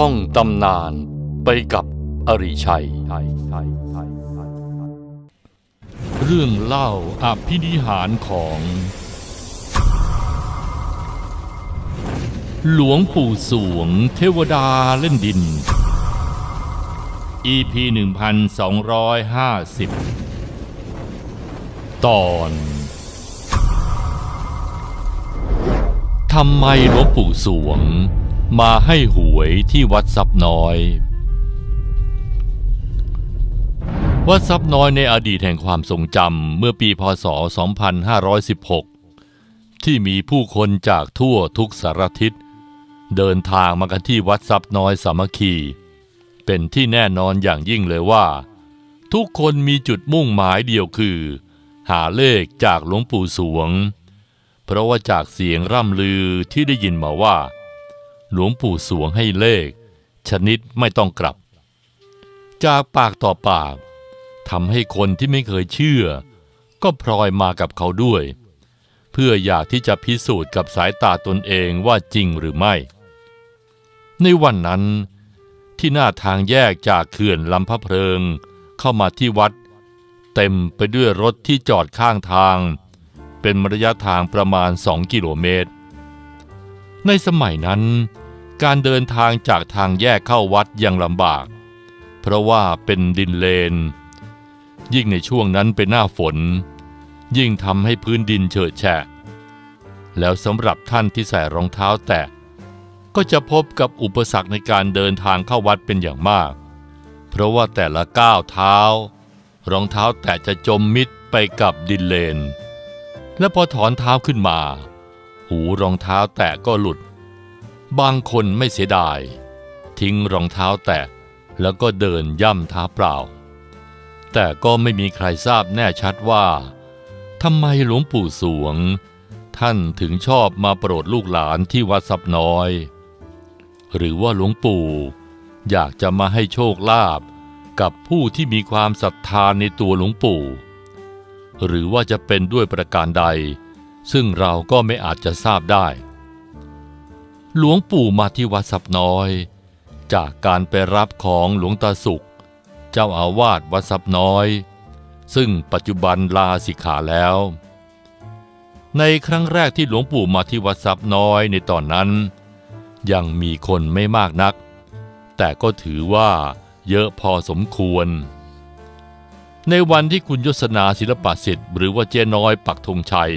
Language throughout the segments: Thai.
ท่องตำนานไปกับอริชัย เรื่องเล่าอภินิหารของ หลวงปู่สวงเทวดาเล่นดิน EP 1250 ตอนทำไมหลวงปู่สวง มาให้หวยที่วัดซับน้อย วัดซับน้อยในอดีตแห่งความทรงจำเมื่อปีพศ 2516 ที่มีผู้คนจากทั่วทุกสารทิศ เดินทางมากันที่วัดซับน้อยสามัคคี เป็นที่แน่นอนอย่างยิ่งเลยว่า ทุกคนมีจุดมุ่งหมายเดียวคือ หาเลขจากหลวงปู่สวง เพราะว่าจากเสียงร่ำลือที่ได้ยินมาว่า หลวงปู่สวงให้เลข ชนิดไม่ต้องกลับ จากปากต่อปากทำให้คนที่ไม่เคยเชื่อ ก็พลอยมากับเขาด้วย เพื่ออยากที่จะพิสูจน์กับสายตาตนเองว่าจริงหรือไม่ ในวันนั้นที่หน้าทางแยกจากเขื่อนลำพะเพลิงเข้ามาที่วัด เต็มไปด้วยรถที่จอดข้างทาง เป็นระยะทางประมาณ2กิโลเมตร ในสมัยนั้น การเดินทางจากทางแยกเข้าวัดยังลำบาก เพราะว่าเป็นดินเลน ยิ่งในช่วงนั้นเป็นหน้าฝน ยิ่งทำให้พื้นดินเฉอะแฉะ แล้วสำหรับท่านที่ใส่รองเท้าแตะ ก็จะพบกับอุปสรรคในการเดินทางเข้าวัดเป็นอย่างมาก เพราะว่าแต่ละก้าวเท้า รองเท้าแตะจะจมมิดไปกับดินเลน และพอถอนเท้าขึ้นมา หูรองเท้าแตะก็หลุด บางคนไม่เสียดาย ทิ้งรองเท้าแตะแล้วก็เดินย่ำเท้าเปล่า แต่ก็ไม่มีใครทราบแน่ชัดว่าทำไมหลวงปู่สวง ท่านถึงชอบมาโปรดลูกหลานที่วัดสับน้อย หรือว่าหลวงปู่อยากจะมาให้โชคลาภกับผู้ที่มีความศรัทธาในตัวหลวงปู่ หรือว่าจะเป็นด้วยประการใด ซึ่งเราก็ไม่อาจจะทราบได้ หลวงปู่มาที่วัดสับน้อย จากการไปรับของหลวงตาสุข เจ้าอาวาสวัดสับน้อย ซึ่งปัจจุบันลาสิกขาแล้ว ในครั้งแรกที่หลวงปู่มาที่วัดสับน้อยในตอนนั้น ยังมีคนไม่มากนัก แต่ก็ถือว่าเยอะพอสมควร ในวันที่คุณยศนาศิลปะสิทธิ์หรือว่าเจ๊น้อยปักธงชัย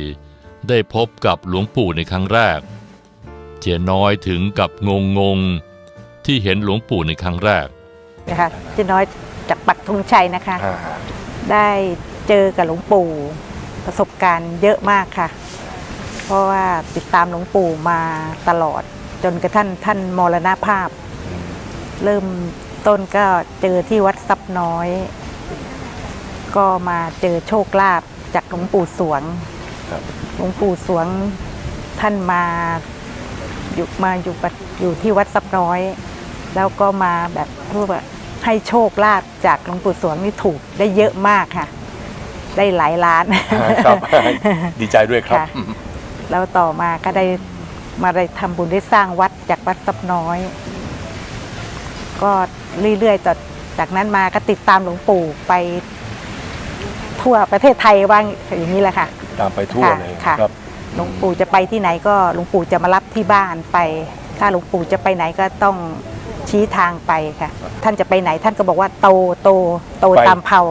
ได้พบกับหลวงปู่ในครั้งแรก เจ๊น้อยถึงกับงงงๆที่เห็นหลวงปู่ในครั้งแรกนะคะเจ๊น้อยจากปักธงชัยนะคะ ได้เจอกับหลวงปู่ประสบการณ์เยอะมากค่ะ เพราะว่าติดตามหลวงปู่มาตลอด จนกระทั่งท่านมรณภาพ เริ่มต้นก็เจอที่วัดซับน้อย ก็มาเจอโชคลาภจากหลวงปู่สวงครับหลวงปู่สวงท่านมา อยู่มาอยู่ปัจอยู่ที่วัดซับน้อย แล้วก็มาแบบพูดว่าให้โชคลาภจากหลวงปู่สวงนี่ถูกได้เยอะมากค่ะ ได้หลายล้านครับดีใจด้วยครับค่ะแล้วต่อมาก็ได้มาได้ทำบุญได้สร้างวัดจากวัดซับน้อย ก็เรื่อยๆต่อจากนั้นมาก็ติดตามหลวงปู่ไปทั่วประเทศไทยว่างอย่างนี้แหละค่ะ ตามไปทั่วค่ะเลยค่ะครับ หลวงปู่จะไปที่ไหนก็หลวงปู่จะมารับที่บ้านไป ถ้าหลวงปู่จะไปไหนก็ต้องชี้ทางไปค่ะ ท่านจะไปไหนท่านก็บอกว่าโตโตโตไป ตามเผา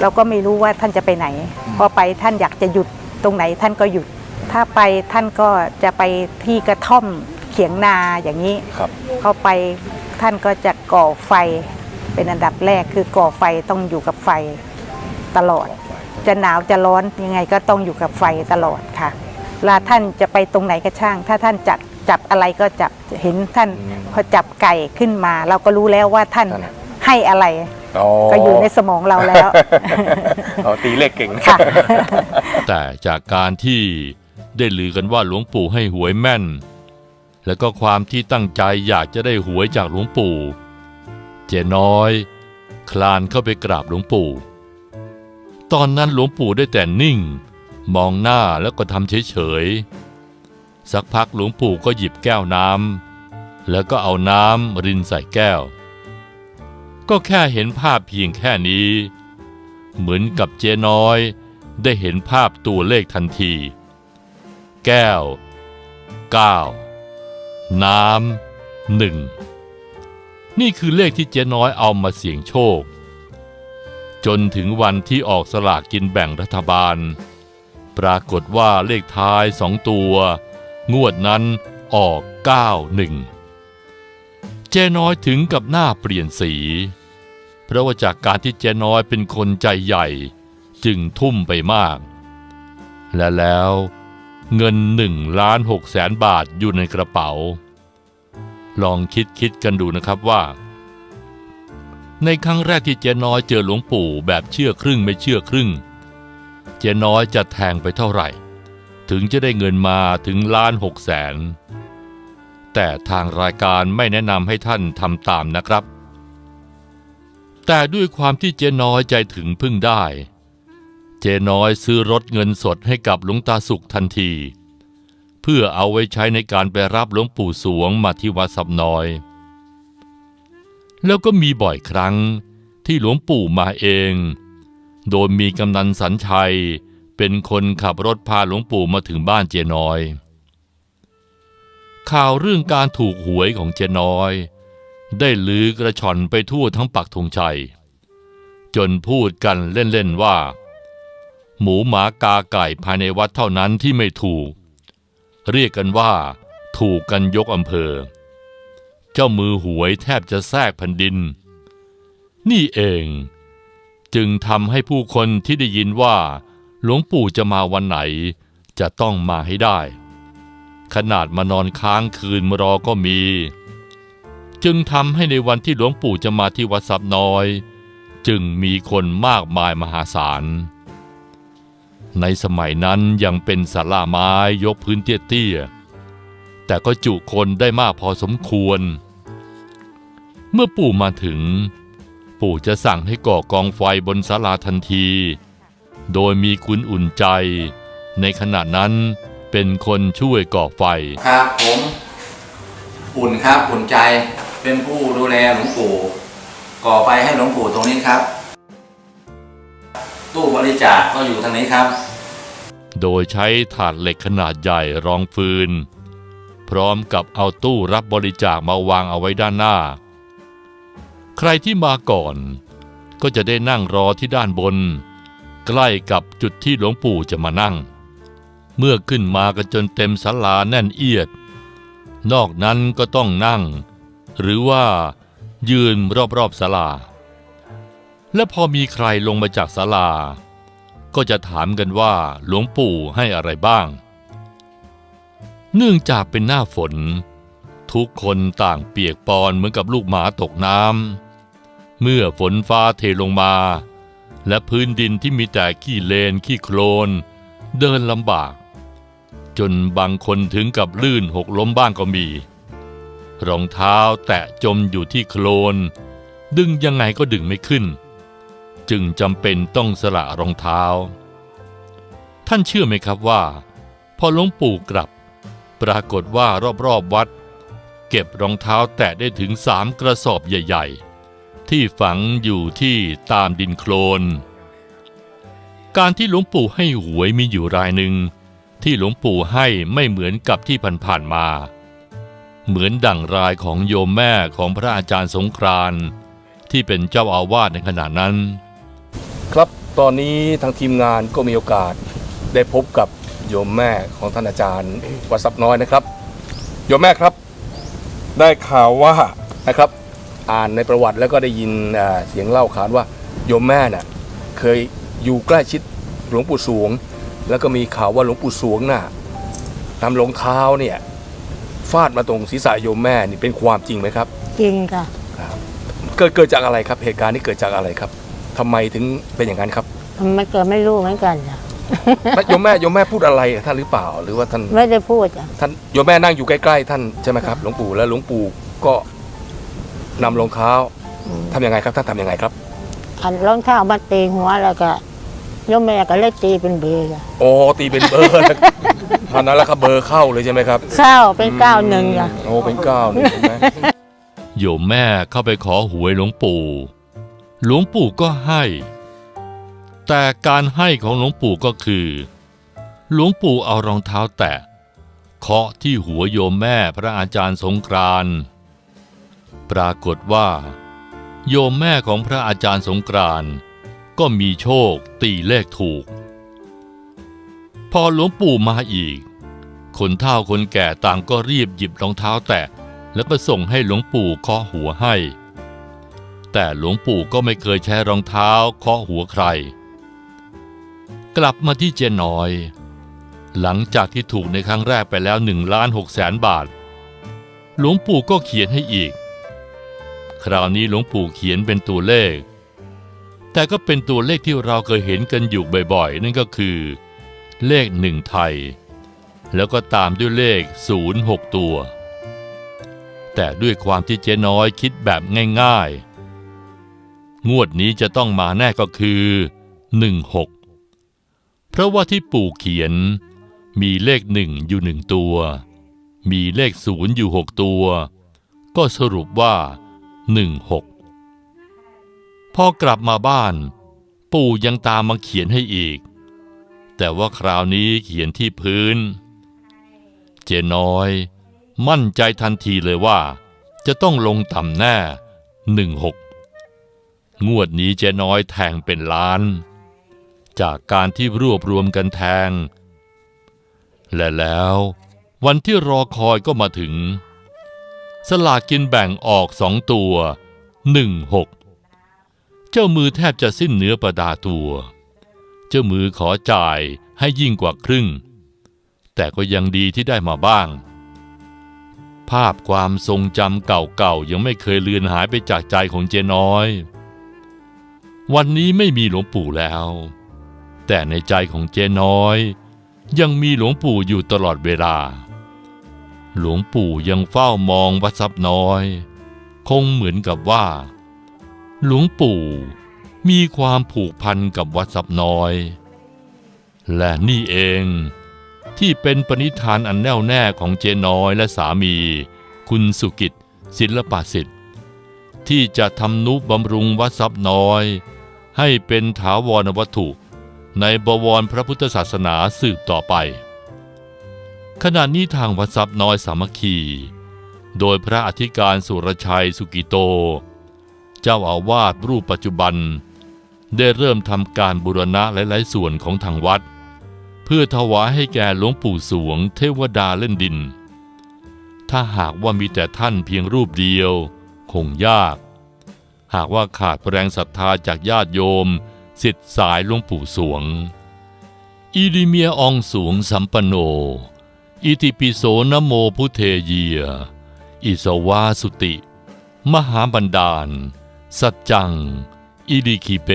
เราก็ไม่รู้ว่าท่านจะไปไหน พอไปท่านอยากจะหยุดตรงไหนท่านก็หยุด ถ้าไปท่านก็จะไปที่กระท่อมเขียงนาอย่างนี้ ครับ เข้าไปท่านก็จะก่อไฟเป็นอันดับแรกคือก่อไฟต้องอยู่กับไฟตลอด จะหนาวจะร้อนยังไงก็ต้องอยู่กับไฟตลอดค่ะเวลาท่านจะไปตรงไหนก็ช่าง ถ้าท่านจับจับอะไรก็จับเห็นท่านอืมพอจับไก่ขึ้นมา เราก็รู้แล้วว่าท่านท่านให้อะไรอ๋อก็อยู่ในสมองเราแล้วอ๋อตีเลขเก่งค่ะแต่จากการที่ได้ลือกันว่าหลวงปู่ให้หวยแม่น และก็ความที่ตั้งใจอยากจะได้หวยจากหลวงปู่ เจน้อย คลานเข้าไปกราบหลวงปู่ ตอนนั้นหลวงปู่ได้แต่นิ่ง มองหน้าแล้วก็ทำเฉยๆ สักพักหลวงปู่ก็หยิบแก้วน้ำแล้วก็เอาน้ำรินใส่แก้ว ก็แค่เห็นภาพเพียงแค่นี้ เหมือนกับเจ๊น้อย ได้เห็นภาพตัวเลขทันที แก้ว 9 น้ำหนึ่งนี่คือเลขที่เจ๊น้อยเอามาเสี่ยงโชค จนถึงวันที่ออกสลากกินแบ่งรัฐบาล ปรากฏว่าเลขท้ายสองตัว งวดนั้นออก 91 เจ๊น้อยถึงกับหน้าเปลี่ยนสี เพราะว่าจากการที่เจ๊น้อยเป็นคนใจใหญ่ จึงทุ่มไปมาก และแล้วเงินหนึ่งล้านหกแสนบาทอยู่ในกระเป๋า ลองคิดคิดกันดูนะครับว่า ในครั้งแรกที่เจ๊น้อยเจอหลวงปู่แบบเชื่อครึ่งไม่เชื่อครึ่ง เจ๊น้อยจะแทงไปเท่าไหร่ ถึงจะได้เงินมาถึงล้านหกแสน แต่ทางรายการไม่แนะนำให้ท่านทำตามนะครับ แต่ด้วยความที่เจ๊น้อยใจถึงพึ่งได้ เจ๊น้อยซื้อรถเงินสดให้กับหลวงตาสุขทันที เพื่อเอาไว้ใช้ในการไปรับหลวงปู่สวงมาที่วัดสับน้อย แล้วก็มีบ่อยครั้งที่หลวงปู่มาเอง โดยมีกำนันสัญชัย เป็นคนขับรถพาหลวงปู่มาถึงบ้านเจน้อย ข่าวเรื่องการถูกหวยของเจน้อย ได้ลือกระชอนไปทั่วทั้งปักธงชัย จนพูดกันเล่นๆว่า หมูหมากาไก่ภายในวัดเท่านั้นที่ไม่ถูก เรียกกันว่า ถูกกันยกอำเภอ เจ้ามือหวยแทบจะแทรกแผ่นดิน นี่เอง จึงทำให้ผู้คนที่ได้ยินว่า หลวงปู่จะมาวันไหน จะต้องมาให้ได้ ขนาดมานอนค้างคืนมารอก็มี จึงทำให้ในวันที่หลวงปู่จะมาที่วัดสับน้อย จึงมีคนมากมายมหาศาลในสมัยนั้นยังเป็นศาลาไม้ยกพื้นเตี้ยๆ แต่ก็จุคนได้มากพอสมควร เมื่อปู่มาถึง ปู่จะสั่งให้ก่อกองไฟบนศาลาทันที โดยมีคุณอุ่นใจ ในขณะนั้นเป็นคนช่วยก่อไฟ ครับ ผมอุ่นครับอุ่นใจเป็นผู้ดูแลหลวงปู่ก่อไฟให้หลวงปู่ตรงนี้ครับ ตู้บริจาคก็อยู่ทางนี้ครับ โดยใช้ถาดเหล็กขนาดใหญ่รองฟืน พร้อมกับเอาตู้รับบริจาคมาวางเอาไว้ด้านหน้า ใครที่มาก่อน ก็จะได้นั่งรอที่ด้านบน ใกล้กับจุดที่หลวงปู่จะมานั่ง เมื่อขึ้นมากันจนเต็มศาลาแน่นเอียด นอกนั้นก็ต้องนั่ง หรือว่ายืนรอบๆศาลา และพอมีใครลงมาจากศาลา ก็จะถามกันว่าหลวงปู่ให้อะไรบ้าง เนื่องจากเป็นหน้าฝนทุกคนต่างเปียกปอนเหมือนกับลูกหมาตกน้ำ เมื่อฝนฟ้าเทลงมา และพื้นดินที่มีแต่ขี้เลนขี้โคลน เดินลำบาก จนบางคนถึงกับลื่นหกล้มบ้างก็มี รองเท้าแตะจมอยู่ที่โคลน ดึงยังไงก็ดึงไม่ขึ้น จึงจำเป็นต้องสละรองเท้า ท่านเชื่อไหมครับว่า พอหลวงปู่กลับ ปรากฏว่ารอบๆวัด เก็บรองเท้าแตะได้ถึงสามกระสอบใหญ่ ๆ ที่ฝังอยู่ที่ตามดินโคลน การที่หลวงปู่ให้หวยมีอยู่รายหนึ่ง ที่หลวงปู่ให้ไม่เหมือนกับที่ผ่านๆมา เหมือนดั่งรายของโยมแม่ของพระอาจารย์สงกรานที่เป็นเจ้าอาวาสในขณะนั้น ครับตอนนี้ทางทีมงานก็มีโอกาสได้พบกับโยมแม่ของท่านอาจารย์วัดซับน้อยนะครับ โยมแม่ครับ ได้ข่าวว่านะครับ อ่านในประวัติแล้วก็ได้ยินอ่าเสียงเล่าขานว่าโยมแม่น่ะเคยอยู่ใกล้ชิดหลวงปู่สวง แล้วก็มีข่าวว่าหลวงปู่สวงน่ะนำรองเท้าเนี่ยฟาดมาตรงศีรษะโยมแม่นี่เป็นความจริงไหมครับจริงค่ะเกิดเกิดจากอะไรครับ เหตุการณ์นี้เกิดจากอะไรครับทำไมถึงเป็นอย่างนั้นครับมันเกิดไม่รู้เหมือนกันจ้ะแล้วโยมแม่โยมแม่พูดอะไรกับท่านหรือเปล่าหรือว่าท่านไม่ได้พูดจ้ะท่านโยมแม่นั่งอยู่ใกล้ๆท่านใช่ไหมครับหลวงปู่แล้วหลวงปู่ก็ นำรองเท้าอืมทำยังไงครับท่านทำยังไงครับ อันรองเท้ามาตีหัวแล้วก็โยมแม่ก็เลยตีเป็นเบอร์จ้ะโอ้ตีเป็นเบอร์นะเท่านั้นแหล้วครับเบอร์เข้าเลยใช่ไหมครับเศร้าเป็นเก้าหนึ่งจ้ะโอ้เป็นเก้าหนึ่งใช่ไหมโยมแม่เข้าไปขอหวยหลวงปู่ หลวงปู่ก็ให้ แต่การให้ของหลวงปู่ก็คือ หลวงปู่เอารองเท้าแตะเคาะที่หัวโยมแม่พระอาจารย์สงกรานต์ ปรากฏว่า โยมแม่ของพระอาจารย์สงกรานต์ก็มีโชคตีเลขถูก พอหลวงปู่มาอีก คนเฒ่าคนแก่ต่างก็รีบหยิบรองเท้าแตะ แล้วก็ส่งให้หลวงปู่เคาะหัวให้ แต่หลวงปู่ก็ไม่เคยใช้รองเท้าเคาะหัวใคร กลับมาที่เจน้อย หลังจากที่ถูกในครั้งแรกไปแล้ว1ล้าน6แสนบาท หลวงปู่ก็เขียนให้อีก คราวนี้หลวงปู่เขียนเป็นตัวเลข แต่ก็เป็นตัวเลขที่เราเคยเห็นกันอยู่บ่อยๆ นั่นก็คือ เลขหนึ่งไทย แล้วก็ตามด้วยเลข 0 6 ตัว แต่ด้วยความที่เจ๊น้อยคิดแบบง่ายๆ งวดนี้จะต้องมาแน่ก็คือ 16 เพราะว่าที่ปู่เขียนมีเลขหนึ่งอยู่หนึ่งตัว มีเลขศูนย์อยู่หกตัว ก็สรุปว่า 16 พอกลับมาบ้าน ปู่ยังตามมาเขียนให้อีก แต่ว่าคราวนี้เขียนที่พื้น เจน้อย มั่นใจทันทีเลยว่า จะต้องลงต่ำแน่หนึ่งหกงวดนี้เจน้อยแทงเป็นล้าน จากการที่รวบรวมกันแทง และแล้ว วันที่รอคอยก็มาถึง สลากกินแบ่งออกสองตัวหนึ่งหกเจ้ามือแทบจะสิ้นเนื้อประดาตัว เจ้ามือขอจ่ายให้ยิ่งกว่าครึ่ง แต่ก็ยังดีที่ได้มาบ้าง ภาพความทรงจำเก่าๆ ยังไม่เคยเลือนหายไปจากใจของเจน้อย วันนี้ไม่มีหลวงปู่แล้ว แต่ในใจของเจน้อย ยังมีหลวงปู่อยู่ตลอดเวลา หลวงปู่ยังเฝ้ามองวัดซับน้อย คงเหมือนกับว่า หลวงปู่มีความผูกพันกับวัดซับน้อย และนี่เองที่เป็นปณิธานอันแน่วแน่ของเจน้อยและสามี คุณสุกิจศิลปะสิทธิ์ที่จะทำนุบำรุงวัดทรัพย์น้อย ให้เป็นถาวรวัตถุในบวรพระพุทธศาสนาสืบต่อไป ขณะนี้ทางวัดทรัพย์น้อยสามัคคี โดยพระอธิการสุรชัยสุกิโต เจ้าอาวาสรูปปัจจุบัน ได้เริ่มทำการบูรณะหลายๆส่วนของทางวัด เพื่อถวายให้แก่หลวงปู่สวงเทวดาเล่นดิน ถ้าหากว่ามีแต่ท่านเพียงรูปเดียว คงยาก หากว่าขาดแรงศรัทธาจากญาติโยมสิทธิสายหลวงปู่สวง อีดิเมียอองสวงสัมปโน อิติปิโสนโมพุเทเยีย อิสวาสุติ มหาบันดาล สัจจัง อิดิคิเป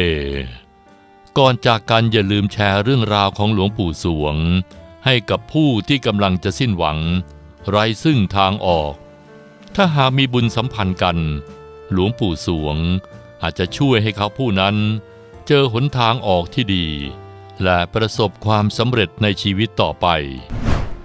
ก่อนจากกันอย่าลืมแชร์เรื่องราวของหลวงปู่สวง ให้กับผู้ที่กำลังจะสิ้นหวัง ไร้ซึ่งทางออก ถ้าหากมีบุญสัมพันธ์กัน หลวงปู่สวง อาจจะช่วยให้เขาผู้นั้น เจอหนทางออกที่ดี และประสบความสำเร็จในชีวิตต่อไป